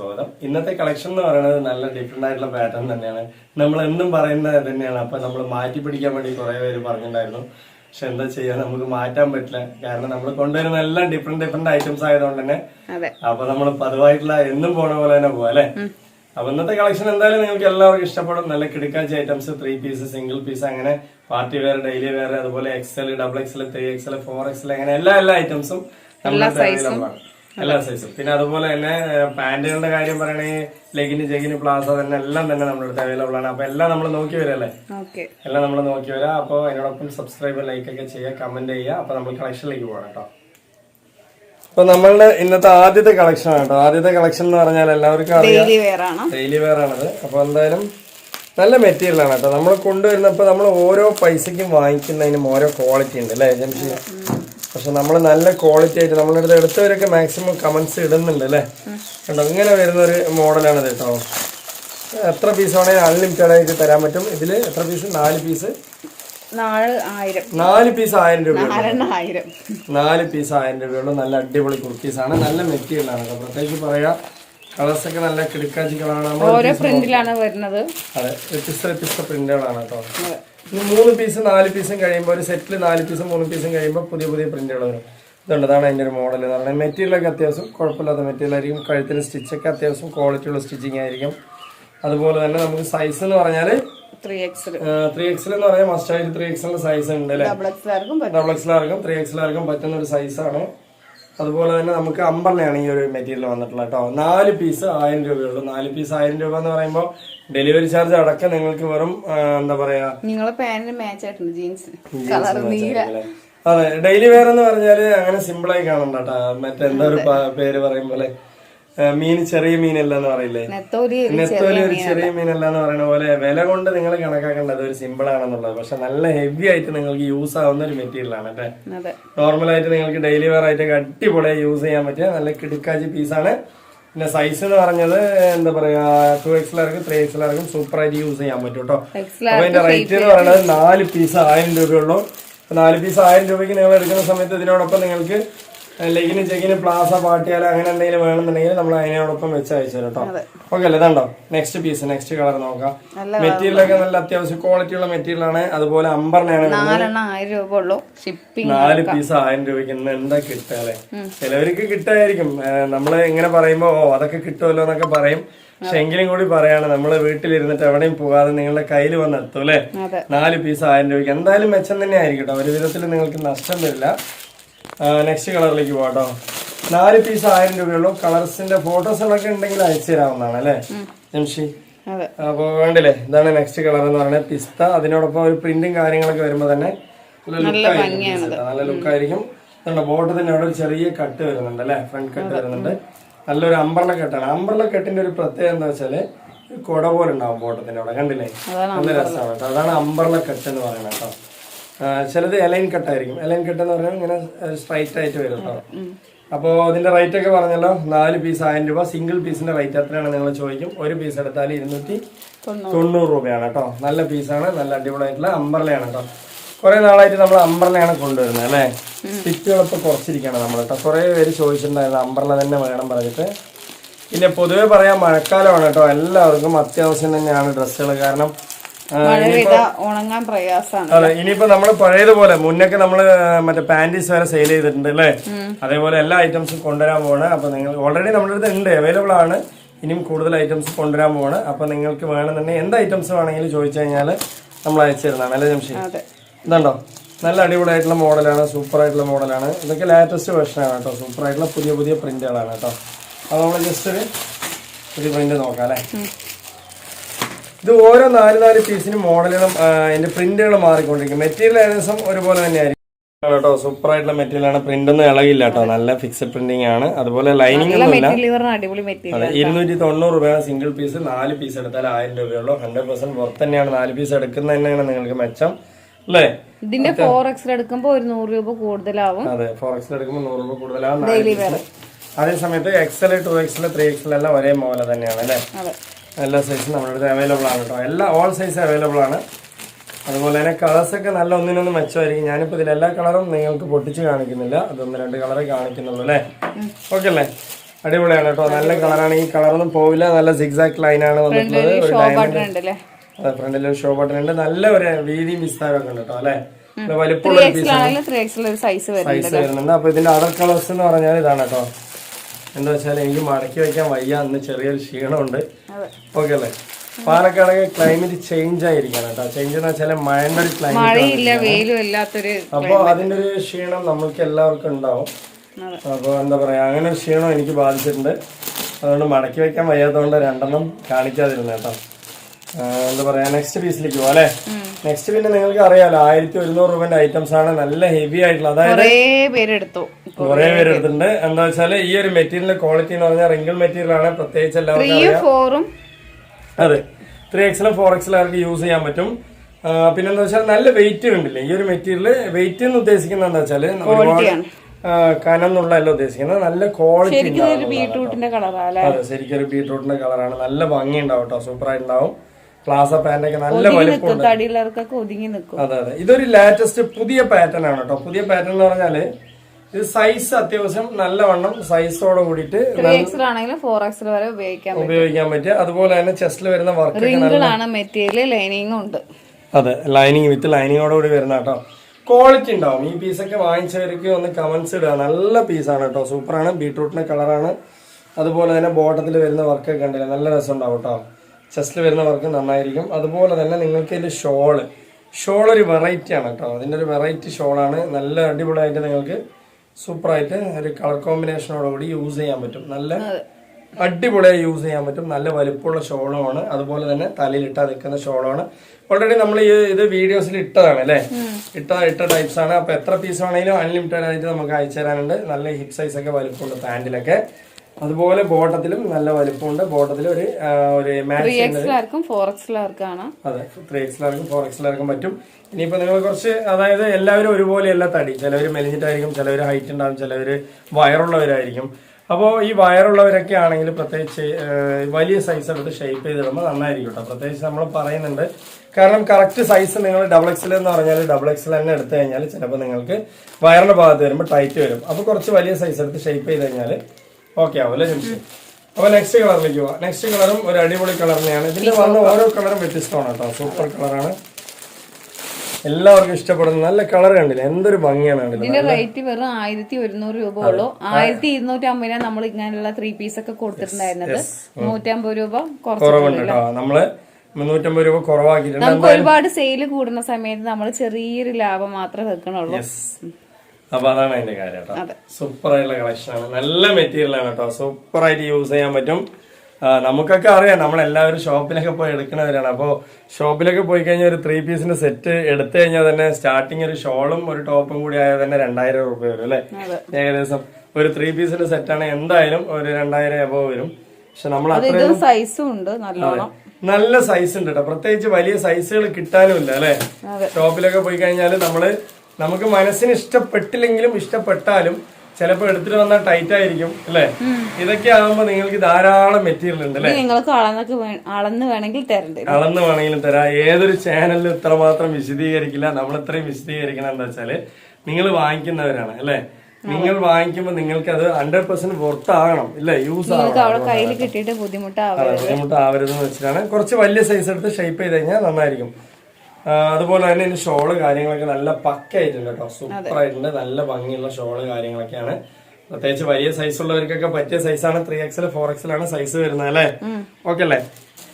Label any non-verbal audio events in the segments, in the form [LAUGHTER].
സ്വാഗതം. ഇന്നത്തെ കളക്ഷൻ എന്ന് പറയുന്നത് നല്ല ഡിഫറെന്റ് ആയിട്ടുള്ള പാറ്റേൺ തന്നെയാണ്. നമ്മൾ എന്നും പറയുന്നത് തന്നെയാണ്. അപ്പൊ നമ്മൾ മാറ്റി പിടിക്കാൻ വേണ്ടി കുറെ പേര് പറഞ്ഞിട്ടുണ്ടായിരുന്നു. പക്ഷെ എന്താ ചെയ്യാ? നമുക്ക് മാറ്റാൻ പറ്റില്ല. കാരണം നമ്മൾ കൊണ്ടുവരുന്ന എല്ലാം ഡിഫറെന്റ് ഡിഫറെന്റ് ഐറ്റംസ് ആയതുകൊണ്ട് തന്നെ അപ്പൊ നമ്മൾ പതിവായിട്ടുള്ള എന്നും പോണ പോലെ തന്നെ പോവാ അല്ലെ? അപ്പൊ ഇന്നത്തെ കളക്ഷൻ എന്തായാലും നിങ്ങൾക്ക് എല്ലാവർക്കും ഇഷ്ടപ്പെടും. നല്ല കിടക്കാച്ച items three piece single piece അങ്ങനെ പാർട്ടി വേറെ ഡെയിലി വേറെ അതുപോലെ XL double XL three XL four XL അങ്ങനെ എല്ലാ എല്ലാ ഐറ്റംസും നമ്മുടെ ആണ്. എല്ലാ സൈസും പിന്നെ അതുപോലെ തന്നെ പാന്റുകളുടെ കാര്യം പറയണെങ്കിൽ ലെഗിന് ജെഗിന് പ്ലാസ തന്നെ എല്ലാം തന്നെ നമ്മുടെ അടുത്ത് അവൈലബിൾ ആണ്. അപ്പൊ എല്ലാം നമ്മൾ നോക്കി വരല്ലേ എല്ലാം നമ്മൾ നോക്കി വരാം. അപ്പോൾ അതിനോടൊപ്പം സബ്സ്ക്രൈബ് ലൈക്ക് ഒക്കെ ചെയ്യുക കമന്റ് ചെയ്യുക. അപ്പൊ നമ്മൾ കളക്ഷനിലേക്ക് പോകണം കേട്ടോ. അപ്പൊ നമ്മളുടെ ഇന്നത്തെ ആദ്യത്തെ കളക്ഷൻ ആണ് കേട്ടോ. ആദ്യത്തെ കളക്ഷൻ എന്ന് പറഞ്ഞാൽ എല്ലാവർക്കും അറിയാം. ഡെയിലി വെയർ ഡെയിലി വെയർ ആണത്. അപ്പൊ എന്തായാലും നല്ല മെറ്റീരിയൽ ആണ് കേട്ടോ. നമ്മൾ കൊണ്ടുവരുന്നപ്പോൾ നമ്മൾ ഓരോ പൈസയ്ക്കും വാങ്ങിക്കുന്നതിനും ഓരോ ക്വാളിറ്റി ഉണ്ട് അല്ലേ ജംഷി പക്ഷെ നമ്മൾ നല്ല ക്വാളിറ്റി ആയിട്ട് നമ്മളുടെ അടുത്ത് എടുത്തവരൊക്കെ മാക്സിമം കമൻസ് ഇടുന്നുണ്ട് അല്ലേ? കണ്ടോ? ഇങ്ങനെ വരുന്ന ഒരു മോഡലാണ് കേട്ടോ. എത്ര പീസ് വേണമെങ്കിൽ അൺലിമിറ്റഡ് ആയിട്ട് തരാൻ പറ്റും. ഇതിൽ എത്ര പീസ് നാല് പീസ് നാല് പീസ് ആയിരം രൂപ നാല് പീസ് ആയിരം രൂപയുള്ള. നല്ല അടിപൊളി കുർത്തീസ് ആണ്. നല്ല മെറ്റീരിയൽ ആണ് കേട്ടോ. പ്രത്യേകിച്ച് പറയാ. കളേഴ്സ് ഒക്കെ നല്ല കിടക്കാച്ചിക്കളാണ് ഓരോ പ്രിന്റിലാണ് വരുന്നത്. അതെ. വ്യത്യസ്ത വ്യത്യസ്ത പ്രിന്റുകളാണ് കേട്ടോ. ഇനി മൂന്ന് പീസ് നാല് പീസും കഴിയുമ്പോൾ ഒരു സെറ്റിൽ നാല് പീസും മൂന്ന് പീസും കഴിയുമ്പോൾ പുതിയ പുതിയ പ്രിന്റുകൾ വരും. ഇതുണ്ട് അതാണ് അതിന്റെ ഒരു മോഡൽ എന്ന് പറയുന്നത്. മെറ്റീരിയലൊക്കെ അത്യാവശ്യം കുഴപ്പമില്ലാത്ത മെറ്റീരിയൽ ആയിരിക്കും. കഴുത്തിന് സ്റ്റിച്ചൊക്കെ അത്യാവശ്യം ക്വാളിറ്റിയുള്ള സ്റ്റിച്ചിങ് ആയിരിക്കും. അതുപോലെ തന്നെ നമുക്ക് സൈസ് എന്ന് പറഞ്ഞാൽ ത്രീ എക്സിൽ എന്ന് പറഞ്ഞാൽ മസ്റ്റ് ആയിട്ട് ത്രീ എക്സലിന്റെ സൈസ് ഉണ്ട് അല്ലേ? ഡബിൾ എക്സലാർക്കും ത്രീ എക്സലാർക്കും പറ്റുന്ന ഒരു സൈസാണ് അതുപോലെ തന്നെ നമുക്ക് അമ്പറിനാണ് ഈ ഒരു മെറ്റീരിയൽ വന്നിട്ടുള്ളത് കേട്ടോ. നാല് പീസ് ആയിരം രൂപയുള്ളൂ നാല് പീസ് ആയിരം രൂപ എന്ന് പറയുമ്പോൾ ഡെലിവറി ചാർജ് അടക്കം നിങ്ങൾക്ക് വെറും എന്താ പറയാ നിങ്ങളെ പാന്റിന് മാച്ച് ആയിട്ടുണ്ട് ജീൻസ് അതെ ഡെയിലി വെയർ എന്ന് പറഞ്ഞാൽ അങ്ങനെ സിമ്പിൾ ആയി കാണണ്ട കേട്ടോ. മറ്റേ എന്താ ഒരു പേര് പറയും പോലെ മീൻ ചെറിയ മീനല്ല എന്ന് പറയില്ലേ? നെത്തോലി ഒരു ചെറിയ മീനല്ല. എന്ന് പറയുന്ന പോലെ വില കൊണ്ട് നിങ്ങൾ കണക്കാക്കേണ്ടത് ഒരു സിമ്പിൾ ആണെന്നുള്ളത് പക്ഷെ നല്ല ഹെവി ആയിട്ട് നിങ്ങൾക്ക് യൂസ് ആവുന്ന ഒരു മെറ്റീരിയൽ ആണ് അല്ലേ നോർമൽ ആയിട്ട് നിങ്ങൾക്ക് ഡെയിലി വെയർ ആയിട്ട് അടിപൊളിയായി യൂസ് ചെയ്യാൻ പറ്റിയ നല്ല കിടുക്കാച്ചി പീസാണ് പിന്നെ സൈസ് എന്ന് പറഞ്ഞത് എന്താ പറയാ ടു എക്സിലാർക്കും ത്രീ എക്സിലാർക്കും സൂപ്പർ ആയിട്ട് യൂസ് ചെയ്യാൻ പറ്റും കേട്ടോ അപ്പൊ ഇതിന്റെ റേറ്റ് എന്ന് പറയുന്നത് നാല് പീസ് ആയിരം രൂപയുള്ളൂ നാല് പീസ് ആയിരം രൂപയ്ക്ക് നിങ്ങൾ എടുക്കുന്ന സമയത്ത് ഇതിനോടൊപ്പം നിങ്ങൾക്ക് ലെഗിന് ചെക്കിന് പ്ലാസ പാട്ടിയാല അങ്ങനെ എന്തെങ്കിലും വേണമെന്നുണ്ടെങ്കിൽ നമ്മൾ അതിനോടൊപ്പം വെച്ച് അയച്ചു കേട്ടോ. ഓക്കെ അല്ലേ? ഇതുണ്ടോ? നെക്സ്റ്റ് പീസ് നെക്സ്റ്റ് കളർ നോക്കാം. മെറ്റീരിയൽ ഒക്കെ നല്ല അത്യാവശ്യം ക്വാളിറ്റി ഉള്ള മെറ്റീരിയൽ ആണ്. അതുപോലെ അമ്പറിനാണ് നാലെണ്ണ ആയിരം രൂപ ഉള്ളൂ. ഷിപ്പിംഗ് നാല് പീസ് ആയിരം രൂപയ്ക്ക് ഇന്ന് എന്താ കിട്ടുക അല്ലേ? ചിലവർക്ക് കിട്ടായിരിക്കും. നമ്മൾ ഇങ്ങനെ പറയുമ്പോ ഓ അതൊക്കെ കിട്ടുമല്ലോ എന്നൊക്കെ പറയും. പക്ഷെ എങ്കിലും കൂടി പറയാണ് നമ്മൾ വീട്ടിലിരുന്നിട്ട് എവിടെയും പോകാതെ നിങ്ങളുടെ കയ്യിൽ വന്ന് എത്തും അല്ലെ? നാല് പീസ് ആയിരം രൂപയ്ക്ക്. എന്തായാലും മെച്ചം തന്നെ ആയിരിക്കും കേട്ടോ. ഒരു വിധത്തിൽ നിങ്ങൾക്ക് നഷ്ടം വരില്ല. നെക്സ്റ്റ് കളറിലേക്ക് പോകട്ടോ നാല് പീസ് ആയിരം രൂപയുള്ളൂ. കളർസിന്റെ ഒക്കെ ഉണ്ടെങ്കിൽ അയച്ചു തരാവുന്നതാണ് അല്ലേ? ജംഷി? അതെ. അപ്പൊ വേണ്ടില്ലേ ഇതാണ് നെക്സ്റ്റ് കളർ എന്ന് പറയുന്നത് പിസ്ത. അതിനോടൊപ്പം ഒരു പ്രിന്റും കാര്യങ്ങളൊക്കെ വരുമ്പോ തന്നെ നല്ല ലുക്കായിരിക്കും ബോട്ടത്തിന്റെ അവിടെ ഒരു ചെറിയ കട്ട് വരുന്നുണ്ട് അല്ലെ? ഫ്രണ്ട് കട്ട് വരുന്നുണ്ട്. നല്ലൊരു അമ്പർല കെട്ടാണ് അമ്പർല കെട്ടിന്റെ ഒരു പ്രത്യേകത എന്താ വെച്ചാൽ കൊട പോലെ ഉണ്ടാവും ബോട്ടത്തിന്റെ അവിടെ. കണ്ടില്ലേ? നല്ല രസമാണ് കേട്ടോ. അതാണ് അമ്പർല കെട്ട് എന്ന് പറയുന്നത് കേട്ടോ. ചിലത് എലൈൻ കട്ടായിരിക്കും എലൈൻ കട്ട് എന്ന് പറഞ്ഞാൽ ഇങ്ങനെ സ്ട്രൈറ്റ് ആയിട്ട് വരും കേട്ടോ. അപ്പോൾ അതിന്റെ റേറ്റ് ഒക്കെ പറഞ്ഞല്ലോ നാല് പീസ് ആയിരം രൂപ സിംഗിൾ പീസിന്റെ റേറ്റ് എത്രയാണ് നിങ്ങൾ ചോദിക്കും. ഒരു പീസ് എടുത്താൽ ഇരുന്നൂറ്റി തൊണ്ണൂറ്. രൂപയാണ് കേട്ടോ. നല്ല പീസാണ് നല്ല അടിപൊളിയായിട്ടുള്ള അമ്പർലയാണ് കേട്ടോ. കുറെ നാളായിട്ട് നമ്മൾ അമ്പർലയാണ് കൊണ്ടുവരുന്നത് അല്ലേ? സ്റ്റിച്ചുകളൊക്കെ കുറച്ചിരിക്കണം നമ്മൾ കേട്ടോ. കുറെ പേര് ചോദിച്ചിട്ടുണ്ടായിരുന്നു അമ്പർല തന്നെ വേണം പറഞ്ഞിട്ട്. പിന്നെ പൊതുവെ പറയാം മഴക്കാലമാണ് കേട്ടോ. എല്ലാവർക്കും അത്യാവശ്യം തന്നെയാണ് ഡ്രസ്സുകൾ കാരണം ഉണങ്ങാൻ പ്രയാസമാണ് ഇനിയിപ്പോ നമ്മൾ പഴയതുപോലെ മുന്നൊക്കെ നമ്മൾ മറ്റേ പാന്റീസ് വരെ സെയിൽ ചെയ്തിട്ടുണ്ട് അല്ലേ? അതേപോലെ എല്ലാ ഐറ്റംസും കൊണ്ടുവരാൻ പോവാണ്. അപ്പൊ നിങ്ങൾ ഓൾറെഡി നമ്മുടെ അടുത്ത് ഉണ്ട് അവൈലബിൾ ആണ്. ഇനിയും കൂടുതൽ ഐറ്റംസ് കൊണ്ടുവരാൻ പോവാണ്. അപ്പൊ നിങ്ങൾക്ക് വേണമെന്നുണ്ടെങ്കിൽ എന്ത് ഐറ്റംസ് വേണമെങ്കിലും ചോദിച്ചു കഴിഞ്ഞാൽ നമ്മൾ അയച്ചു തരുന്നതാണ് അല്ലേ ജംഷി? ഇതുണ്ടോ? നല്ല അടിപൊളിയായിട്ടുള്ള മോഡലാണ് സൂപ്പർ ആയിട്ടുള്ള മോഡലാണ്. ഇതൊക്കെ ലാറ്റസ്റ്റ് ആണ് കേട്ടോ. സൂപ്പർ ആയിട്ടുള്ള പുതിയ പുതിയ പ്രിന്റുകളാണ് കേട്ടോ. അപ്പോൾ നമ്മൾ ജസ്റ്റ് ഒരു പ്രിന്റ് നോക്കാം അല്ലേ? ഇത് ഓരോ നാല് നാല് പീസിനും മോഡലുകളും അതിന്റെ പ്രിന്റുകൾ മാറിക്കൊണ്ടിരിക്കും. മെറ്റീരിയൽ ഏകദേശം ഒരുപോലെ തന്നെയായിരിക്കും. കേട്ടോ സൂപ്പർ ആയിട്ടുള്ള മെറ്റീരിയൽ ആണ്. പ്രിന്റ് ഒന്നും ഇളകില്ല കേട്ടോ. നല്ല ഫിക്സഡ് പ്രിന്റിംഗ് ആണ്. അതുപോലെ ലൈനിങ് ഇരുന്നൂറ്റി തൊണ്ണൂറ് രൂപയാണ് സിംഗിൾ പീസ് നാല് പീസ് എടുത്താൽ ആയിരം രൂപയുള്ളൂ. ഹൺഡ്രഡ് പെർസെന്റ് പുറത്ത് തന്നെയാണ്. നാല് പീസ് എടുക്കുന്നത് തന്നെയാണ് നിങ്ങൾക്ക് മെച്ചം. അല്ലേ? ഇതിന്റെ ഫോർ എക്സിൽ എടുക്കുമ്പോ ഒരു നൂറ് രൂപ കൂടുതലാവും. അതെ ഫോറക്സിൽ എടുക്കുമ്പോൾ നൂറ് രൂപ കൂടുതലാവും. അതേ സമയത്ത് XL two XL three XL എല്ലാം ഒരേ മോഡൽ തന്നെയാണ് അല്ലേ? എല്ലാ സൈസും നമ്മുടെ അടുത്ത് അവൈലബിൾ ആണ് കേട്ടോ എല്ലാ ഓൾ സൈസ് അവൈലബിൾ ആണ്. അതുപോലെ തന്നെ കളേഴ്സൊക്കെ നല്ല ഒന്നിനൊന്ന് മെച്ചമായിരിക്കും ഞാനിപ്പോൾ ഇതിൽ എല്ലാ കളറും നിങ്ങൾക്ക് പൊട്ടിച്ച് കാണിക്കുന്നില്ല. അതൊന്ന് രണ്ട് കളറേ കാണിക്കുന്നുള്ളൂ അല്ലേ? ഓക്കെ അല്ലേ? അടിപൊളിയാണ് കേട്ടോ നല്ല കളറാണ് ഈ കളറൊന്നും പോവില്ല. നല്ല സിക്സാക്ട് ലൈനാണ് വന്നിട്ടുള്ളത്. ഒരു ഷോ ബട്ടൺ ഉണ്ട് അല്ലേ അതെ ഫ്രണ്ടിൽ ഒരു ഷോ ബട്ടൺ ഉണ്ട്. നല്ല ഒരു വീതിയും വിസ്താരമൊക്കെ ഉണ്ട് കേട്ടോ അല്ലെ? വലിപ്പമുള്ള സൈസ് വരുന്നുണ്ട് അപ്പൊ ഇതിന്റെ അതർ കളേഴ്സ് എന്ന് പറഞ്ഞാൽ ഇതാണ് കേട്ടോ എന്താ വെച്ചാൽ എനിക്ക് മടക്കി വയ്ക്കാൻ വയ്യ അന്ന് ചെറിയൊരു ക്ഷീണമുണ്ട്. ഓക്കെ അല്ലേ? പാലക്കാട് ക്ലൈമറ്റ് ചേഞ്ച് ആയിരിക്കണം കേട്ടോ. ചേഞ്ച് എന്ന് വെച്ചാൽ മഴന്റെ ഒരു ക്ലൈമറ്റ് അപ്പോൾ അതിന്റെ ഒരു ക്ഷീണം നമ്മൾക്ക് എല്ലാവർക്കും ഉണ്ടാവും. അപ്പൊ അപ്പോൾ എന്താ പറയാ അങ്ങനെ ഒരു ക്ഷീണം എനിക്ക് ബാധിച്ചിട്ടുണ്ട്. അതുകൊണ്ട് മടക്കി വെക്കാൻ വയ്യാത്തതുകൊണ്ട് രണ്ടെണ്ണം കാണിക്കാതിരുന്നു കേട്ടോ. എന്താ പറയാ നെക്സ്റ്റ് പീസിലേക്ക് പോവാം അല്ലേ? നെക്സ്റ്റ് പിന്നെ നിങ്ങൾക്ക് അറിയാലോ ആയിരത്തി ഒരുന്നൂറ് രൂപന്റെ ഐറ്റംസ് ആണ് നല്ല ഹെവി ആയിട്ടുള്ള അതായത് കുറേ പേരെടുത്തു. കുറെ പേരെടുത്തിട്ടുണ്ട്. എന്താ വെച്ചാൽ ഈ ഒരു മെറ്റീരിയൽ ക്വാളിറ്റി എന്ന് പറഞ്ഞാൽ റിംഗിൾ മെറ്റീരിയൽ ആണ്. പ്രത്യേകിച്ച് എല്ലാവർക്കും അതെ. ത്രീ എക്സിലും ഫോർ എക്സിലും അവർക്ക് യൂസ് ചെയ്യാൻ പറ്റും. പിന്നെന്താ വെച്ചാൽ നല്ല വെയിറ്റ് ഉണ്ടല്ലേ? ഈ ഒരു മെറ്റീരിയൽ വെയിറ്റ് എന്ന് ഉദ്ദേശിക്കുന്നത് എന്താ ആ, കനന്നുള്ള അല്ല ഉദ്ദേശിക്കുന്നത്. നല്ല ക്വാളിറ്റി ബീട്രൂട്ടിന്റെ കളറാണ് അതെ ശരിക്കും ഒരു ബീട്രൂട്ടിന്റെ കളറാണ് നല്ല ഭംഗി ഉണ്ടാവും കേട്ടോ. സൂപ്പർ ആയിട്ടുണ്ടാവും. പ്ലാസ പാന്റൊക്കെ നല്ല വലിപ്പം നിൽക്കും തടിയുള്ളവർക്കൊക്കെ ഒതുങ്ങി നിൽക്കും. അതെ അതെ. ഇതൊരു ലേറ്റസ്റ്റ് പുതിയ പാറ്റേൺ ആണ് കേട്ടോ. പുതിയ പാറ്റേൺ എന്ന് പറഞ്ഞാൽ ഇത് സൈസ് അത്യാവശ്യം നല്ലവണ്ണം സൈസോടെ കൂടിയിട്ട് വരെ ഉപയോഗിക്കാം ഉപയോഗിക്കാൻ പറ്റുക അതുപോലെ തന്നെ ചെസ്റ്റിൽ വരുന്ന വർക്ക് മെറ്റീരിയൽ ലൈനിങ്ങും ഉണ്ട്. അതെ ലൈനിങ് വിത്ത് ലൈനിങ്ങോട് കൂടി വരുന്ന കേട്ടോ. ക്വാളിറ്റി ഉണ്ടാവും. ഈ പീസൊക്കെ വാങ്ങിച്ചവർക്ക് ഒന്ന് കമന്റ്സ് ഇടുക. നല്ല പീസാണ് കേട്ടോ. സൂപ്പറാണ് ബീട്രൂട്ടിന്റെ കളറാണ് അതുപോലെ തന്നെ ബോട്ടത്തിൽ വരുന്ന വർക്കൊക്കെ ഉണ്ടല്ലോ നല്ല രസം ഉണ്ടാവും കേട്ടോ. ചെസ്റ്റിൽ വരുന്നവർക്ക് നന്നായിരിക്കും. അതുപോലെ തന്നെ നിങ്ങൾക്ക് ഇതിന്റെ ഷോൾ ഷോൾ ഒരു വെറൈറ്റി ആണ് കേട്ടോ. അതിന്റെ ഒരു വെറൈറ്റി ഷോളാണ് നല്ല അടിപൊളിയായിട്ട് നിങ്ങൾക്ക് സൂപ്പറായിട്ട് ഒരു കളർ കോമ്പിനേഷനോടുകൂടി യൂസ് ചെയ്യാൻ പറ്റും. നല്ല അടിപൊളിയായി യൂസ് ചെയ്യാൻ പറ്റും. നല്ല വലുപ്പമുള്ള ഷോളുമാണ് അതുപോലെ തന്നെ തലയിലിട്ടാ നിൽക്കുന്ന ഷോളാണ് ഓൾറെഡി നമ്മൾ ഈ ഇത് വീഡിയോസിൽ ഇട്ടതാണ് അല്ലേ? ഇട്ട ഇട്ട ടൈപ്സ് ആണ്. അപ്പൊ എത്ര പീസ് വേണമെങ്കിലും അൺലിമിറ്റഡ് ആയിട്ട് നമുക്ക് അയച്ചു തരാനുണ്ട്. നല്ല ഹിപ് സൈസ് ഒക്കെ വലിപ്പമുണ്ട് പാന്റിലൊക്കെ അതുപോലെ ബോട്ടത്തിലും നല്ല വലിപ്പമുണ്ട്. ബോട്ടത്തിൽ ഒരു ഒരു ത്രീ എക്സിലാർക്കും ഫോർ അതെ ത്രീ എക്സിലാർക്കും ഫോർ എക്സിലാർക്കും പറ്റും. ഇനിയിപ്പോ നിങ്ങൾ കുറച്ച് അതായത് എല്ലാവരും ഒരുപോലെയല്ല തടി. ചിലവർ മെലിഞ്ഞിട്ടായിരിക്കും ചിലവർ ഹൈറ്റ് ഉണ്ടാകും ചിലവർ വയറുള്ളവരായിരിക്കും. അപ്പോൾ ഈ വയറുള്ളവരൊക്കെ ആണെങ്കിൽ പ്രത്യേകിച്ച് വലിയ സൈസ് എടുത്ത് ഷേപ്പ് ചെയ്തിടുമ്പോൾ നന്നായിരിക്കും കേട്ടോ പ്രത്യേകിച്ച് നമ്മൾ പറയുന്നുണ്ട്. കാരണം കറക്റ്റ് സൈസ് നിങ്ങൾ ഡബിൾ എക്സൽ എന്ന് പറഞ്ഞാൽ ഡബിൾ എക്സൽ തന്നെ എടുത്തു കഴിഞ്ഞാൽ ചിലപ്പോൾ നിങ്ങൾക്ക് വയറിന്റെ ഭാഗത്ത് വരുമ്പോൾ ടൈറ്റ് വരും. അപ്പോൾ കുറച്ച് വലിയ സൈസ് എടുത്ത് ഷേപ്പ് ചെയ്ത് കഴിഞ്ഞാൽ ഓക്കെ ആവും ജംഷൻ ജംഷി? അപ്പൊ നെക്സ്റ്റ് കളറിലേക്ക് പോവാം. നെക്സ്റ്റ് കളറും ഒരു അടിപൊളി കളർ തന്നെയാണ്. ഇതിന്റെ വന്ന ഓരോ കളറും വ്യത്യസ്തമാണ് കേട്ടോ. സൂപ്പർ കളറാണ് എല്ലാവർക്കും ഇഷ്ടപ്പെടുന്ന നല്ല കളർ കണ്ടില്ല? എന്തൊരു ഭംഗിയാണ് ഇതിന്റെ റേറ്റ് വെറും ആയിരത്തി ഒരുന്നൂറ് രൂപ ഉള്ളൂ. ആയിരത്തി ഇരുന്നൂറ്റി അമ്പതിനാണ് നമ്മൾ ഇങ്ങനെയുള്ള ത്രീ പീസ് ഒക്കെ കൊടുത്തിട്ടുണ്ടായിരുന്നത്. നൂറ്റമ്പത് രൂപ കുറവുണ്ട് കേട്ടോ. നമ്മൾ മുന്നൂറ്റമ്പത് രൂപ കുറവാക്കിയിട്ടുണ്ട്. നമുക്ക് ഒരുപാട് സെയിൽ കൂടുന്ന സമയത്ത് നമ്മൾ ചെറിയൊരു ലാഭം മാത്രമേ വെക്കണുള്ളൂ. അപ്പൊ അതാണ് അതിന്റെ കാര്യം കേട്ടോ. സൂപ്പർ ആയിട്ടുള്ള കളക്ഷൻ ആണ്. നല്ല മെറ്റീരിയൽ ആണ് കേട്ടോ. സൂപ്പർ ആയിട്ട് യൂസ് ചെയ്യാൻ പറ്റും. നമുക്കൊക്കെ അറിയാം. നമ്മളെല്ലാവരും ഷോപ്പിലൊക്കെ പോയി എടുക്കുന്നവരാണ്. അപ്പോൾ ഷോപ്പിലൊക്കെ പോയി കഴിഞ്ഞാൽ ഒരു ത്രീ പീസിന്റെ സെറ്റ് എടുത്തു കഴിഞ്ഞാൽ തന്നെ സ്റ്റാർട്ടിങ് ഒരു ഷോളും ഒരു ടോപ്പും കൂടി ആയാൽ തന്നെ രണ്ടായിരം രൂപ വരും അല്ലേ? ഏകദേശം ഒരു ത്രീ പീസിന്റെ സെറ്റാണ് എന്തായാലും ഒരു രണ്ടായിരം എബോ വരും. പക്ഷെ നമ്മൾ സൈസും ഉണ്ട് നല്ലോണം. നല്ല സൈസ് ഉണ്ട് കേട്ടോ. പ്രത്യേകിച്ച് വലിയ സൈസുകൾ കിട്ടാനുമില്ല അല്ലെ? അതെ. ഷോപ്പിലൊക്കെ പോയി കഴിഞ്ഞാൽ നമ്മൾ നമുക്ക് മനസ്സിന് ഇഷ്ടപ്പെട്ടില്ലെങ്കിലും ഇഷ്ടപ്പെട്ടാലും ചിലപ്പോ എടുത്തിട്ട് വന്നാൽ ടൈറ്റ് ആയിരിക്കും അല്ലെ? ഇതൊക്കെ ആകുമ്പോ നിങ്ങൾക്ക് ധാരാളം മെറ്റീരിയൽ ഉണ്ട് അല്ലെ? നിങ്ങൾക്ക് അളന്ന് വേണമെങ്കിൽ തരണ്ട്. അളന്ന് വേണമെങ്കിലും തരാം. ഏതൊരു ചാനലിലും ഇത്രമാത്രം വിശദീകരിക്കില്ല. നമ്മൾ ഇത്രയും വിശദീകരിക്കണം എന്താ വെച്ചാൽ നിങ്ങൾ വാങ്ങിക്കുന്നവരാണ് അല്ലെ? നിങ്ങൾ വാങ്ങിക്കുമ്പോൾ നിങ്ങൾക്ക് അത് ഹൺഡ്രഡ് പെർസെന്റ് പുറത്താകണം ഇല്ല? യൂസ് ബുദ്ധിമുട്ടാവരുതെന്ന് വെച്ചിട്ടാണ്. കുറച്ച് വലിയ സൈസ് എടുത്ത് ഷേപ്പ് ചെയ്ത് കഴിഞ്ഞാൽ നന്നായിരിക്കും. അതുപോലെ തന്നെ ഇതിന്റെ ഷോൾ കാര്യങ്ങളൊക്കെ നല്ല പക്ക ആയിട്ടുണ്ട് കേട്ടോ. സൂപ്പർ ആയിട്ടുണ്ട് നല്ല ഭംഗിയുള്ള ഷോൾ കാര്യങ്ങളൊക്കെയാണ്. പ്രത്യേകിച്ച് വലിയ സൈസ് ഉള്ളവർക്കൊക്കെ പറ്റിയ സൈസാണ് ത്രീ എക്സൽ ഫോർ എക്സൽ ആണ് സൈസ് വരുന്നത് അല്ലേ? ഓക്കെ അല്ലേ?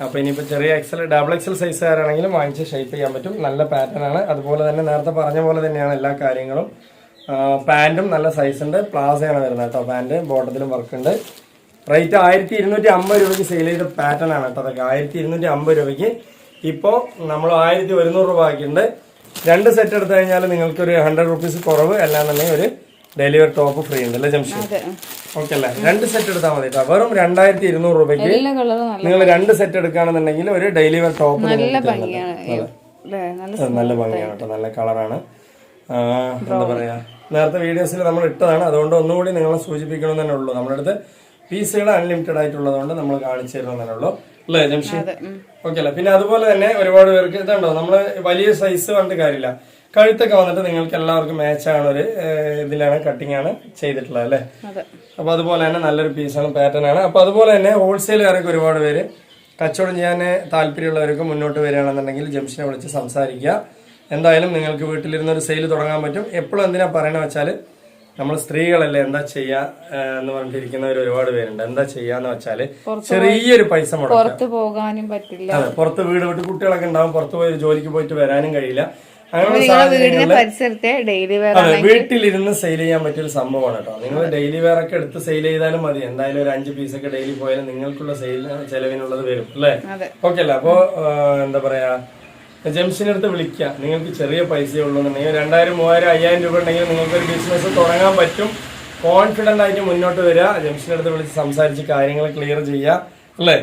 അപ്പൊ ഇനിയിപ്പോ ചെറിയ എക്സൽ ഡബിൾ എക്സൽ സൈസുകാരാണെങ്കിലും വാങ്ങിച്ച് ഷേപ്പ് ചെയ്യാൻ പറ്റും. നല്ല പാറ്റേൺ ആണ്. അതുപോലെ തന്നെ നേരത്തെ പറഞ്ഞ പോലെ തന്നെയാണ് എല്ലാ കാര്യങ്ങളും. പാന്റും നല്ല സൈസ് ഉണ്ട്. പ്ലാസയാണ് വരുന്നത് കേട്ടോ പാന്റ് ബോട്ടത്തിലും വർക്ക് ഉണ്ട്. റേറ്റ് ആയിരത്തി ഇരുന്നൂറ്റി അമ്പത് രൂപയ്ക്ക് സെയിൽ ചെയ്ത പാറ്റേൺ ആണ് കേട്ടോ അതൊക്കെ. ആയിരത്തി ഇരുന്നൂറ്റി അമ്പത് രൂപയ്ക്ക് ഇപ്പോൾ നമ്മൾ ആയിരത്തി ഒരുന്നൂറ് രൂപ ആക്കിയിട്ടുണ്ട് രണ്ട് സെറ്റ് എടുത്തു കഴിഞ്ഞാൽ നിങ്ങൾക്ക് ഒരു ഹൺഡ്രഡ് റുപ്പീസ് കുറവ് അല്ലാന്നുണ്ടെങ്കിൽ ഒരു ഡെലിവറി ടോപ്പ് ഫ്രീ ഉണ്ട് അല്ലേ അതെ. ഓക്കെ അല്ലേ? രണ്ട് സെറ്റ് എടുത്താൽ മതി കേട്ടോ വെറും രണ്ടായിരത്തി ഇരുന്നൂറ് രൂപയ്ക്ക് നിങ്ങൾ രണ്ട് സെറ്റ് എടുക്കുകയാണെന്നുണ്ടെങ്കിൽ ഒരു ഡെലിവറി ടോപ്പ് നല്ല ഭംഗിയാണ്. കേട്ടോ നല്ല കളറാണ്. എന്താ പറയാ? നേരത്തെ വീഡിയോസിൽ നമ്മൾ ഇട്ടതാണ്. അതുകൊണ്ട് ഒന്നുകൂടി നിങ്ങളെ സൂചിപ്പിക്കണം തന്നെ ഉള്ളൂ. നമ്മുടെ അടുത്ത് പീസുകൾ അൺലിമിറ്റഡ് ആയിട്ടുള്ളതുകൊണ്ട് നമ്മൾ കാണിച്ചു തരുന്നതന്നെ തന്നെ ഉള്ളൂ. അല്ലേ ജംഷി. ഓക്കെ അല്ലേ. പിന്നെ അതുപോലെ തന്നെ ഒരുപാട് പേർക്ക് ഇതുണ്ടോ? നമ്മൾ വലിയ സൈസ് കണ്ട് കാര്യമില്ല. കഴുത്തൊക്കെ വന്നിട്ട് നിങ്ങൾക്ക് എല്ലാവർക്കും മാച്ച് ആണ് ഒരു ഇതിലാണ് കട്ടിംഗ് ആണ് ചെയ്തിട്ടുള്ളത് അല്ലേ? അപ്പൊ അതുപോലെ തന്നെ നല്ലൊരു പീസാണ് പാറ്റേൺ ആണ്. അപ്പൊ അതുപോലെ തന്നെ ഹോൾസെയിലുകാരൊക്കെ ഒരുപാട് പേര് കച്ചവടം ചെയ്യാൻ താല്പര്യമുള്ളവർക്ക് മുന്നോട്ട് വരികയാണെന്നുണ്ടെങ്കിൽ ജംഷനെ വിളിച്ച് സംസാരിക്കുക. എന്തായാലും നിങ്ങൾക്ക് വീട്ടിലിരുന്ന് ഒരു സെയിൽ തുടങ്ങാൻ പറ്റും. എപ്പോഴും എന്തിനാ പറയണ വെച്ചാൽ നമ്മൾ സ്ത്രീകളല്ലേ എന്താ ചെയ്യാ എന്ന് പറഞ്ഞിട്ടിരിക്കുന്നവർ ഒരുപാട് പേരുണ്ട്. എന്താ ചെയ്യാന്ന് വെച്ചാൽ ചെറിയൊരു പൈസ മുടക്കാം പുറത്ത് പോകാനും പറ്റില്ല. അതെ പുറത്ത് വീട് വിട്ട് കുട്ടികളൊക്കെ ഉണ്ടാവും പുറത്ത് പോയി ജോലിക്ക് പോയിട്ട് വരാനും കഴിയില്ല. അങ്ങനെ വീട്ടിലിരുന്ന് സെയിൽ ചെയ്യാൻ പറ്റിയ ഒരു സംഭവമാണ് കേട്ടോ. നിങ്ങൾ ഡെയിലി വെയർ ഒക്കെ എടുത്ത് സെയിൽ ചെയ്താലും മതി. എന്തായാലും ഒരു അഞ്ച് പീസ് ഒക്കെ ഡെയിലി പോയാലും നിങ്ങൾക്കുള്ള സെയിൽ ചെലവിനുള്ളത് വരും അല്ലേ? ഓക്കെ അല്ലേ? അപ്പോ എന്താ പറയാ ജംഷന്റെ അടുത്ത് വിളിക്കുക നിങ്ങൾക്ക് ചെറിയ പൈസയേ ഉള്ളൂ എന്നുണ്ടെങ്കിൽ. രണ്ടായിരം മൂവായിരം അയ്യായിരം രൂപ ഉണ്ടെങ്കിൽ നിങ്ങൾക്കൊരു ബിസിനസ് തുടങ്ങാൻ പറ്റും. കോൺഫിഡന്റ് ആയിട്ട് മുന്നോട്ട് വരിക. ജംഷന്റെ അടുത്ത് വിളിച്ച് സംസാരിച്ച് കാര്യങ്ങൾ ക്ലിയർ ചെയ്യുക. അല്ലേ?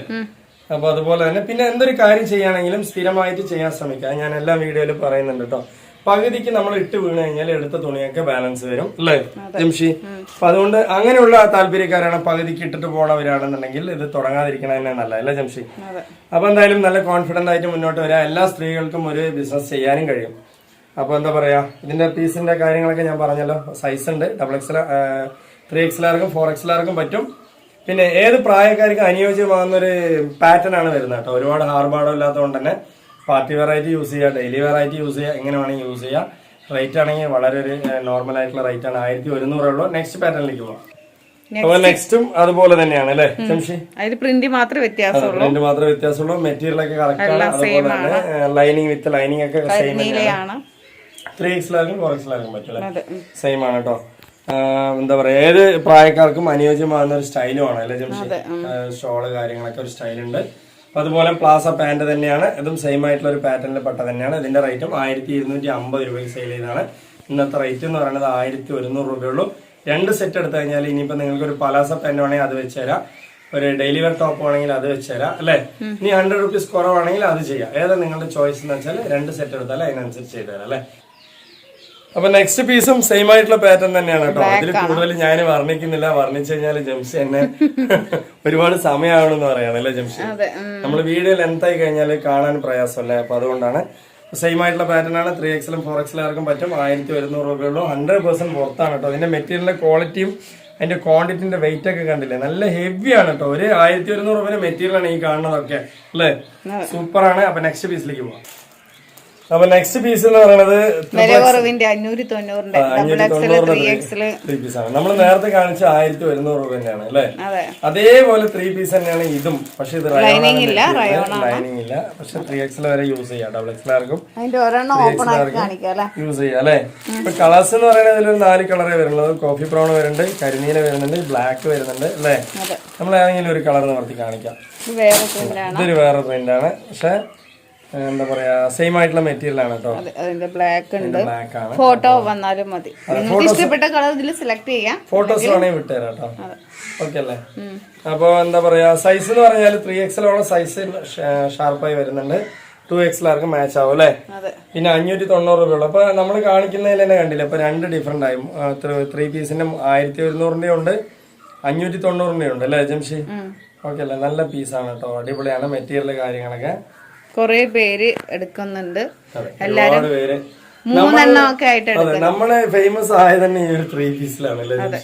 അപ്പോൾ അതുപോലെ തന്നെ പിന്നെ എന്തൊരു കാര്യം ചെയ്യുകയാണെങ്കിലും സ്ഥിരമായിട്ട് ചെയ്യാൻ ശ്രമിക്കുക. ഞാൻ എല്ലാ വീഡിയോയിലും പറയുന്നുണ്ട് കേട്ടോ. പകുതിക്ക് നമ്മൾ ഇട്ട് വീണ് കഴിഞ്ഞാൽ എടുത്ത തുണിയൊക്കെ ബാലൻസ് വരും അല്ലേ? ജംഷി. അപ്പൊ അതുകൊണ്ട് അങ്ങനെയുള്ള താല്പര്യക്കാരാണ് പകുതിക്ക് ഇട്ടിട്ട് പോണവരാണെന്നുണ്ടെങ്കിൽ ഇത് തുടങ്ങാതിരിക്കണ തന്നെ നല്ല അല്ലേ ജംഷി? അപ്പൊ എന്തായാലും നല്ല കോൺഫിഡന്റ് ആയിട്ട് മുന്നോട്ട് വരാം. എല്ലാ സ്ത്രീകൾക്കും ഒരു ബിസിനസ് ചെയ്യാനും കഴിയും. അപ്പൊ എന്താ പറയാ? ഇതിന്റെ പീസിന്റെ കാര്യങ്ങളൊക്കെ ഞാൻ പറഞ്ഞല്ലോ. സൈസ് ഉണ്ട് ഡബിൾ എക്സ് ത്രീ എക്സിലാർക്കും ഫോർ എക്സിലാർക്കും പറ്റും. പിന്നെ ഏത് പ്രായക്കാർക്കും അനുയോജ്യമാകുന്ന ഒരു പാറ്റേൺ ആണ് വരുന്നത് കേട്ടോ. ഒരുപാട് ഹാർബാഡോ ഇല്ലാത്തതുകൊണ്ട് തന്നെ പാർട്ടി വെറൈറ്റി യൂസ് ചെയ്യുക ഡെയിലി വെറൈറ്റി യൂസ് ചെയ്യുക എങ്ങനെ വേണമെങ്കിൽ യൂസ് ചെയ്യുക. റേറ്റ് ആണെങ്കിൽ വളരെ ഒരു നോർമൽ ആയിട്ടുള്ള റേറ്റ് ആണ്. ആയിരത്തി ഒരുന്നൂറേ ഉള്ളൂ. നെക്സ്റ്റ് പാറ്റേണിലേക്ക് പോവാം. അപ്പൊ നെക്സ്റ്റും അതുപോലെ തന്നെയാണ് അല്ലേ? അതിൽ പ്രിന്റ് മാത്രമേ വ്യത്യാസമുള്ളൂ. പ്രിന്റ് മാത്രമേ വ്യത്യാസമുള്ളൂ. മെറ്റീരിയൽ ഒക്കെ കറക്റ്റ് ആണ്. അതുപോലെ തന്നെ ലൈനിങ് വിത്ത് ലൈനിങ് ഒക്കെ സെയിം നീലയാണ് ത്രീ എക്സിലാർക്കും ഫോർ എക്സിലാർക്കും പറ്റില്ല സെയിം ആണ് കേട്ടോ എന്താ പറയാ ഏത് പ്രായക്കാർക്കും അനുയോജ്യമാകുന്ന ഒരു സ്റ്റൈലും ആണ് അല്ലെ ജംഷി ഷോൾ കാര്യങ്ങളൊക്കെ ഒരു സ്റ്റൈലുണ്ട് അതുപോലെ പ്ലാസ പാന്റ് തന്നെയാണ്. ഇതും സെയിം ആയിട്ടുള്ള ഒരു പാറ്റേണിൽ പെട്ട തന്നെയാണ്. ഇതിന്റെ റേറ്റും ആയിരത്തി ഇരുന്നൂറ്റി അമ്പത് രൂപയ്ക്ക് സെയിൽ ചെയ്താണ് ഇന്നത്തെ റേറ്റ് എന്ന് പറയുന്നത് ആയിരത്തി ഒരുന്നൂറ് രൂപയുള്ളൂ രണ്ട് സെറ്റ് എടുത്തു കഴിഞ്ഞാൽ ഇനിയിപ്പോ നിങ്ങൾക്ക് ഒരു പലാസ പാന്റ് വേണമെങ്കിൽ അത് വെച്ച് തരാം ഒരു ഡെയിലി വെയർ ടോപ്പ് വേണമെങ്കിൽ അത് വെച്ച് തരാം അല്ലേ ഇനി ഹൺഡ്രഡ് റുപ്പീസ് കുറവാണെങ്കിൽ അത് ചെയ്യാം. ഏതാ നിങ്ങളുടെ ചോയ്സ് എന്ന് വെച്ചാൽ രണ്ട് സെറ്റ് എടുത്താൽ അതിനനുസരിച്ച് ചെയ്തു തരാം അല്ലേ? അപ്പൊ നെക്സ്റ്റ് പീസും സെയിം ആയിട്ടുള്ള പാറ്റേൺ തന്നെയാണ് കേട്ടോ. അതിൽ കൂടുതൽ ഞാൻ വർണിക്കുന്നില്ല. വർണിച്ചു കഴിഞ്ഞാൽ ജംഷി എന്നെ [LAUGHS] ഒരുപാട് സമയമാണെന്ന് പറയാം അല്ലേ ജംഷി? നമ്മൾ വീഡിയോ ലെങ്ത് ആയി കഴിഞ്ഞാൽ കാണാൻ പ്രയാസമല്ലേ? അപ്പൊ അതുകൊണ്ടാണ്. സെയിം ആയിട്ടുള്ള പാറ്റേൺ ആണ്. ത്രീ എക്സിലും ഫോർ എക്സിലും ആർക്കും പറ്റും. ആയിരത്തി ഒരുന്നൂറ് രൂപയുള്ളൂ ഹൺഡ്രഡ് പെർസെന്റ് പുറത്താണ് കേട്ടോ. അതിന്റെ മെറ്റീരിയലിന്റെ ക്വാളിറ്റിയും അതിന്റെ ക്വാണ്ടിറ്റിന്റെ വെയിറ്റ് ഒക്കെ കണ്ടില്ലേ? നല്ല ഹെവി ആണ് കേട്ടോ. ഒരു ആയിരത്തി ഒരുന്നൂറ് രൂപയുടെ മെറ്റീരിയൽ ആണ് ഈ കാണുന്നതൊക്കെ. അല്ലേ? സൂപ്പർ ആണ്. അപ്പൊ നെക്സ്റ്റ് പീസിലേക്ക് പോവാം. അപ്പൊ നെക്സ്റ്റ് പീസ് എന്ന് പറയുന്നത് അഞ്ഞൂറ്റി തൊണ്ണൂറിന്റെ. ത്രീ പീസ് ആണ്. നമ്മൾ നേരത്തെ കാണിച്ച ആയിരത്തി ഒരുന്നൂറ് രൂപ തന്നെയാണ് അല്ലേ? അതേപോലെ ത്രീ പീസ് തന്നെയാണ് ഇതും. പക്ഷെ ഇത് ലൈനിങ് ഇല്ല പക്ഷെ ത്രീ എക്സിൽ വരെ യൂസ് ചെയ്യാം ഡബിൾ എക്സിലാർക്കും യൂസ് ചെയ്യാം അല്ലെ? ഇപ്പൊ കളേഴ്സ് എന്ന് പറയുന്നത് ഇതിലൊരു നാല് കളറേ വരുന്നത്. കോഫി ബ്രൗൺ വരുന്നുണ്ട് കരിനീല വരുന്നുണ്ട് ബ്ലാക്ക് വരുന്നുണ്ട് അല്ലേ? നമ്മൾ ഏതെങ്കിലും ഒരു കളർ നിർത്തി കാണിക്കാം. ഇതൊരു വേറെ പ്രിന്റ് ആണ്. പക്ഷെ എന്താ പറയാ സെയിം ആയിട്ടുള്ള മെറ്റീരിയൽ ആണ് കേട്ടോ അതെ അതിന്റെ ബ്ലാക്ക് ഉണ്ട്. ബ്ലാക്ക് ആണ്. ഫോട്ടോ വന്നാലും മതി. നിങ്ങൾക്ക് ഇഷ്ടപ്പെട്ട കളർ ഇതിൽ സെലക്ട് ചെയ്യാം. ഫോട്ടോസ് വേണമെങ്കിൽ വിട്ടുതരാം കേട്ടോ ഓക്കെ അല്ലേ? അപ്പൊ എന്താ പറയാ സൈസ് എന്ന് പറഞ്ഞാൽ ത്രീ എക്സലോളം സൈസ് ഷാർപ്പായി വരുന്നുണ്ട്. ടു എക്സലാർക്ക് മാച്ച് ആവും അല്ലേ? പിന്നെ അഞ്ഞൂറ്റി തൊണ്ണൂറ് രൂപയുള്ളൂ അപ്പൊ നമ്മൾ കാണിക്കുന്നതിൽ തന്നെ കണ്ടില്ല അപ്പൊ രണ്ട് ഡിഫറെന്റ് ആയി. ത്രീ പീസിന്റെ ആയിരത്തി ഒരുന്നൂറിന്റെ ഉണ്ട്. അഞ്ഞൂറ്റി തൊണ്ണൂറിന്റെ ഉണ്ട് അല്ലേ ജംഷി? ഓക്കെ അല്ലേ? നല്ല പീസാണ് കേട്ടോ അടിപൊളിയാണ് മെറ്റീരിയൽ കാര്യങ്ങളൊക്കെ. കൊറേ പേര് എടുക്കുന്നുണ്ട്. എല്ലാരും മൂന്നെണ്ണം ഒക്കെ ആയിട്ട് നമ്മൾ ഫേമസ് ആയത് തന്നെ ഈ ഒരു ത്രീ പീസിലാണ് അല്ലേ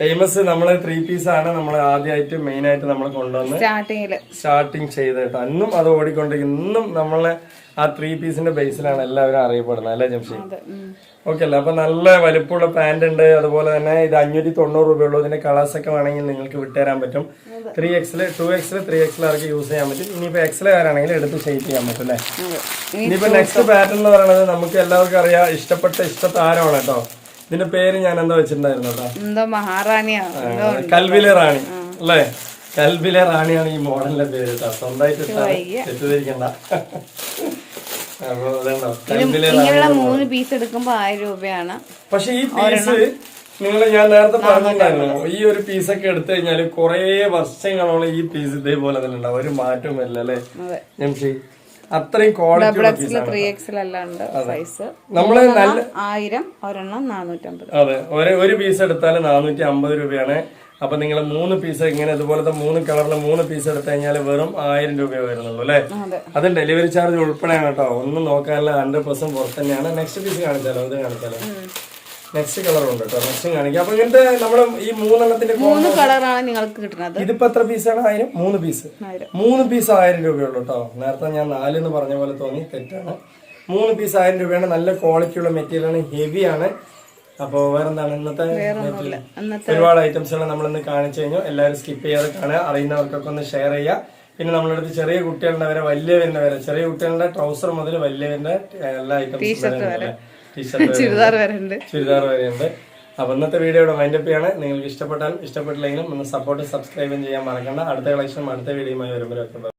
ഫേമസ് നമ്മളെ ത്രീ പീസ് ആണ് നമ്മൾ ആദ്യമായിട്ട് മെയിൻ ആയിട്ട് നമ്മൾ കൊണ്ടുവന്ന് സ്റ്റാർട്ടിങ്ങിൽ സ്റ്റാർട്ടിങ് ചെയ്തിട്ട്. അന്നും അത് ഓടിക്കൊണ്ടിരിക്കും ഇന്നും നമ്മളെ ആ ത്രീ പീസിന്റെ ബേസിലാണ് എല്ലാവരും അറിയപ്പെടുന്നത് അല്ലേ ജംഷി. ഓക്കെ അല്ലേ? അപ്പം നല്ല വലിപ്പമുള്ള പാന്റ് ഉണ്ട്. അതുപോലെ തന്നെ ഇത് അഞ്ഞൂറ്റി തൊണ്ണൂറ് രൂപയുള്ളൂ ഇതിന്റെ കളേഴ്സ് ഒക്കെ വേണമെങ്കിൽ നിങ്ങൾക്ക് വിട്ടുതരാൻ പറ്റും. ത്രീ എക്സിൽ ടു എക്സിൽ ത്രീ എക്സിൽ അവർക്ക് യൂസ് ചെയ്യാൻ പറ്റും. ഇനിയിപ്പോ എക്സിലുകാരാണെങ്കിൽ എടുത്ത് ഷെയ്പ്പ് ചെയ്യാൻ പറ്റും അല്ലേ? ഇനിയിപ്പോൾ ഇനി നെക്സ്റ്റ് പാറ്റേൺ എന്ന് പറയുന്നത് നമുക്ക് എല്ലാവർക്കും അറിയാം. ഇഷ്ടപ്പെട്ട ഇഷ്ടതാരമാണ് കേട്ടോ. ഇതിന്റെ പേര് ഞാൻ എന്താ വെച്ചിട്ടുണ്ടായിരുന്നു കേട്ടോ? എന്തോ കൽവിലെ റാണി അല്ലേ? കൽവിലെ റാണിയാണ് ഈ മോഡലിന്റെ പേര് കേട്ടോ. സ്വന്തമായിട്ട്. തെറ്റിദ്ധരിക്കണ്ട അപ്പൊ അതുണ്ടോ ഇത് കൽവിലെ ഇങ്ങനെയുള്ള മൂന്ന് പീസ് എടുക്കുമ്പോ ആയിരം രൂപയാണ്. പക്ഷെ ഈ പീസ് നിങ്ങൾ ഞാൻ നേരത്തെ പറഞ്ഞിട്ടുണ്ടായിരുന്നു. ഈ ഒരു പീസൊക്കെ എടുത്തു കഴിഞ്ഞാൽ കൊറേ വർഷങ്ങളോളം ഈ പീസ് ഇതേപോലെ തന്നെ ഉണ്ടാവും. ഒരു മാറ്റവും വരില്ല അല്ലേ? അതെ. അത്രയും ക്വാളിറ്റി നമ്മൾ നല്ല ആയിരം ഒരെണ്ണം നാനൂറ്റമ്പത് അതെ. ഒരു ഒരു പീസ് എടുത്താൽ നാനൂറ്റി അമ്പത് രൂപയാണ്. അപ്പൊ നിങ്ങൾ മൂന്ന് പീസ് ഇങ്ങനെ ഇതുപോലത്തെ മൂന്ന് കളറിൽ മൂന്ന് പീസ് എടുത്തു കഴിഞ്ഞാൽ വെറും ആയിരം രൂപയെ വരുന്നുള്ളൂ അല്ലെ? അതെ. ഡെലിവറി ചാർജ് ഉൾപ്പെടെയാണ് കേട്ടോ. ഒന്നും നോക്കാനുള്ള ഹൺഡ്രഡ് പെർസെന്റ് പുറത്ത് തന്നെയാണ്. നെക്സ്റ്റ് പീസ് കാണിച്ചാലോ? ഇത് കാണിച്ചാലോ? നെക്സ്റ്റ് കളർ ഉണ്ട് കേട്ടോ. നെക്സ്റ്റ് കാണിക്കാം. അപ്പൊ ഇങ്ങനത്തെ നമ്മുടെ ഈ മൂന്നെണ്ണത്തിന്റെ മൂന്ന് കളറാണ് നിങ്ങൾക്ക് കിട്ടുന്നത്. ഇതിപ്പോ എത്ര പീസാണ് ആയിരം? മൂന്ന് പീസ് മൂന്ന് പീസ് ആയിരം രൂപയുള്ളൂ കേട്ടോ. നേരത്തെ ഞാൻ നാല് എന്ന് പറഞ്ഞ പോലെ തോന്നി. തെറ്റാണ്. മൂന്ന് പീസ് ആയിരം രൂപയാണ്. നല്ല ക്വാളിറ്റിയുള്ള മെറ്റീരിയൽ ആണ്. ഹെവി ആണ് അപ്പോ വേറെന്താണ് ഇന്നത്തെ ഒരുപാട് ഐറ്റംസുകൾ നമ്മൾ ഇന്ന് കാണിച്ചു കഴിഞ്ഞു. എല്ലാവരും സ്കിപ്പ് ചെയ്യാതെ കാണുക. അറിയുന്നവർക്കൊക്കെ ഒന്ന് ഷെയർ ചെയ്യുക. പിന്നെ നമ്മളടുത്ത് ചെറിയ കുട്ടികളുടെ വരെ വലിയവരുടെ വരെ ചെറിയ കുട്ടികളുടെ ട്രൗസർ മുതൽ വലിയ വലിയവരുടെ എല്ലാ ഐറ്റംസും ചുരിദാർ വരെ ഉണ്ട്. ചുരിദാർ വരെയുണ്ട് അപ്പൊ ഇന്നത്തെ വീഡിയോ ഇവിടെ വൈൻഡപ്പ് ചെയ്യാണ്. നിങ്ങൾക്ക് ഇഷ്ടപ്പെട്ടാൽ ഇഷ്ടപ്പെട്ടില്ലെങ്കിലും ഒന്ന് സപ്പോർട്ട് സബ്സ്ക്രൈബും ചെയ്യാൻ മറക്കണ്ട. അടുത്ത കളക്ഷനും അടുത്ത വീഡിയോയുമായി വരുമ്പോഴൊക്കെ